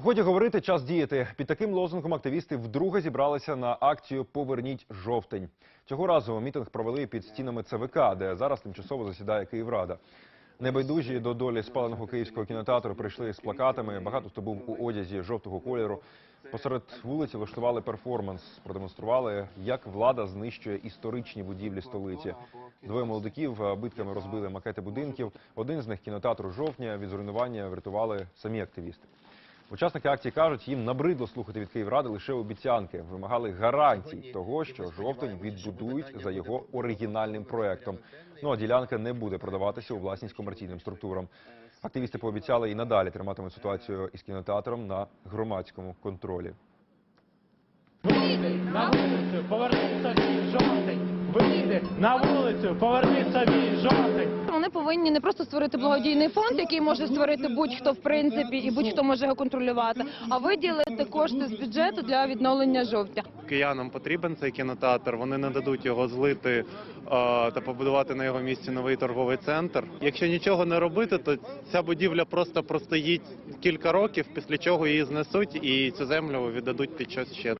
Годі говорити, час діяти. Під таким лозунгом активісти вдруге зібралися на акцію Поверніть жовтень. Цього разу мітинг провели під стінами ЦВК, де зараз тимчасово засідає Київрада. Небайдужі до долі спаленого київського кінотеатру прийшли з плакатами. Багато хто був у одязі жовтого кольору. Посеред вулиці влаштували перформанс, продемонстрували, як влада знищує історичні будівлі столиці. Двоє молодиків битками розбили макети будинків. Один з них кінотеатру жовтня від зруйнування врятували самі активісти. Учасники акції кажуть, їм набридло слухати від Київради лише обіцянки, вимагали гарантій того, що жовтень відбудують за його оригінальним проектом. Ну а ділянка не буде продаватися у власність комерційним структурам. Активісти пообіцяли і надалі триматимуть ситуацію із кінотеатром на громадському контролі. На вулицю, на вулицю, поверни собі жовтень. Вони повинні не просто створити благодійний фонд, який може створити будь-хто в принципі і будь-хто може його контролювати, а виділити кошти з бюджету для відновлення жовтня. киянам потрібен цей кінотеатр. Вони не дадуть його злити е, та побудувати на його місці новий торговий центр. Якщо нічого не робити, то ця будівля просто простоїть кілька років, після чого її знесуть і цю землю віддадуть під щось ще